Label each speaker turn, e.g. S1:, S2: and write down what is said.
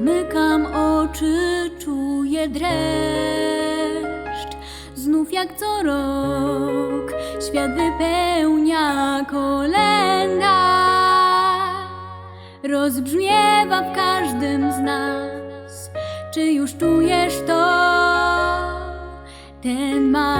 S1: Zamykam oczy, czuję dreszcz. Znów jak co rok świat wypełnia kolenda. Rozbrzmiewa w każdym z nas. Czy już czujesz to? Ten ma